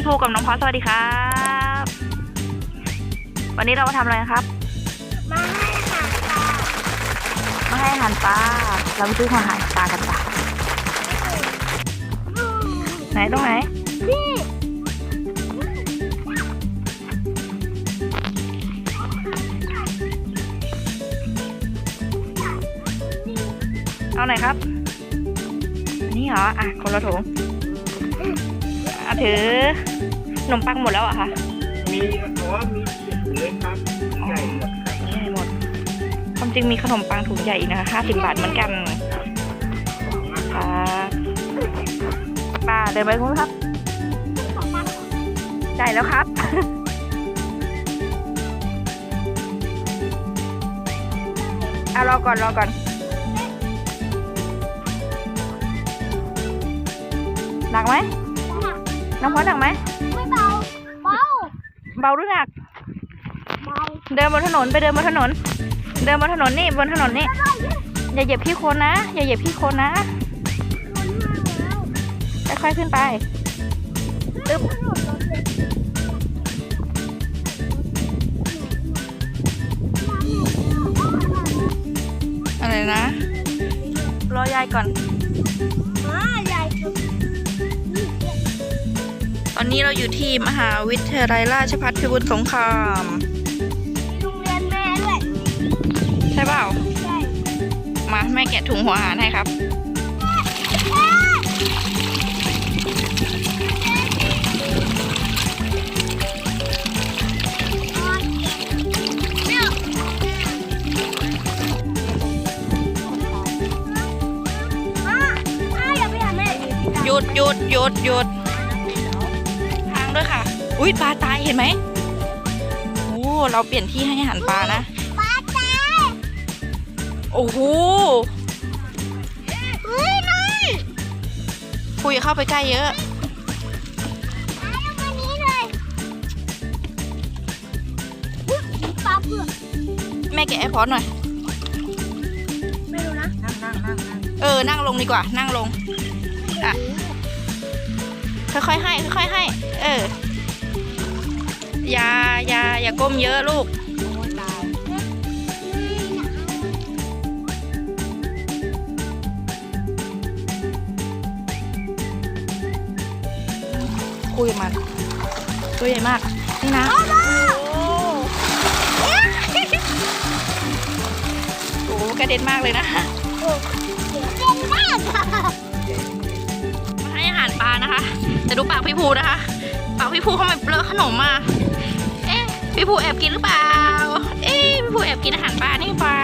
พี่ภูกับน้องพอสวัสดีครับ วันนี้เรามาทำอะไรครับ มาให้อาหารปลามาให้อาหารปลาเราไปซื้ออาหารปลากันปะไหนตรงไหนนี่เอาไหนครับนนี้เหรอ อะ คนละถุง อะถือขนมปังหมดแล้วเหรอะคะมีอ๋อมีเล็กครับใหญ่หมดครับใหญ่หมดความจริงมีขนมปังถุงใหญ่อีกนะคะห้าสิบบาทเหมือนกันค่ะป้าเดินไปคุณครับจ่ายแล้วครับเอารอก่อนรอก่อนหนักไหม น้องพอสหนักไหมไม่เบา เบา เบาหรือหนัก เบา เดินบนถนนไปเดินบนถนน เดินบนถนนนี่บนถนนนี่ อย่าเหยียบขี้โคลนนะ อย่าเหยียบขี้โคลนนะค่อยๆขึ้นไปตึ๊บอะไรนะ รอยายก่อน มาใหญ่สุดตอนนี้เราอยู่ที่มหาวิทยาลัยราชภัฏพิบูลสงครามมีโรงเรียนแม่ด้วยใช่เปล่า ใช่มาแม่แกะถุงหัวอาหารให้ครับอะอะอย่าไปหาแม่หยุดหยุดหยุดหยุดทาง ด้วยค่ะ อุ้ยปลาตายเห็นไหมโอ้เราเปลี่ยนที่ให้อาหารปลานะ ปลาตายโอ้โหเฮ้ยน้อยคุยเข้าไปใกล้เยอะปลาลงมานี้เลยอุ๊ยปลาเผือกแม่แกะไอพอดหน่อย ไม่รู้นะ นั่งนั่งนั่งนั่งเออ นั่งลงดีกว่า นั่งลง อะ ค่อยๆให้ ค่อยๆให้ เออ อย่าอย่าอย่าก้มเยอะลูก คุยกับมัน ตัวใหญ่มาก นี่นะ โอ้โหกระเด็นมากเลยนะเป็นมาก ปลานะคะ แต่ดูปากพี่ภูนะคะ ปากพี่ภูเขาไม่เลอะขนมมา เอ๊ะพี่ภูแอบกินหรือเปล่า เอ๊ะพี่ภูแอบกินอาหารปลานี่ปลา